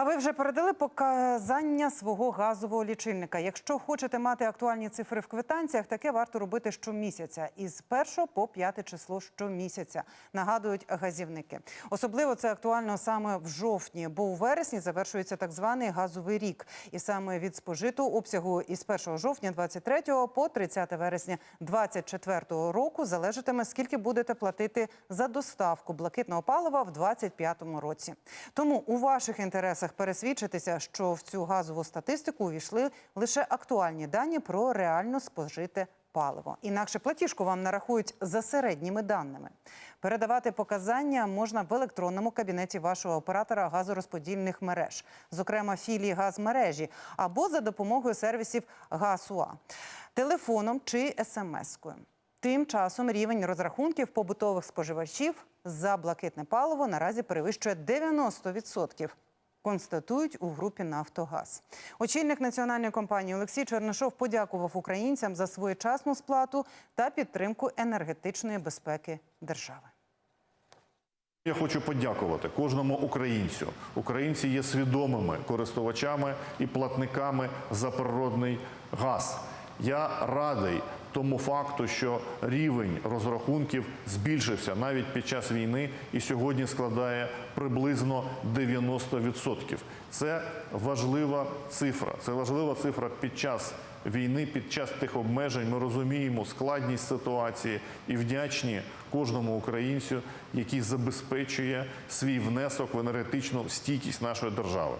А ви вже передали показання свого газового лічильника. Якщо хочете мати актуальні цифри в квитанціях, таке варто робити щомісяця із 1 по 5 число щомісяця. Нагадують газівники. Особливо це актуально саме в жовтні, бо у вересні завершується так званий газовий рік. І саме від спожитого обсягу із 1 жовтня 23 по 30 вересня 24 року залежатиме, скільки будете платити за доставку блакитного палива в 25 році. Тому у ваших інтересах пересвідчитися, що в цю газову статистику увійшли лише актуальні дані про реально спожите паливо. Інакше платіжку вам нарахують за середніми даними. Передавати показання можна в електронному кабінеті вашого оператора газорозподільних мереж, зокрема філії газмережі, або за допомогою сервісів ГАСУА, телефоном чи смс-кою. Тим часом рівень розрахунків побутових споживачів за блакитне паливо наразі перевищує 90%. Констатують у групі Нафтогаз. Очільник національної компанії Олексій Чернишов подякував українцям за своєчасну сплату та підтримку енергетичної безпеки держави. Я хочу подякувати кожному українцю. Українці є свідомими користувачами і платниками за природний газ. Я радий тому факту, що рівень розрахунків збільшився навіть під час війни і сьогодні складає приблизно 90%. Це важлива цифра. Це важлива цифра під час війни, під час тих обмежень. Ми розуміємо складність ситуації і вдячні кожному українцю, який забезпечує свій внесок в енергетичну стійкість нашої держави.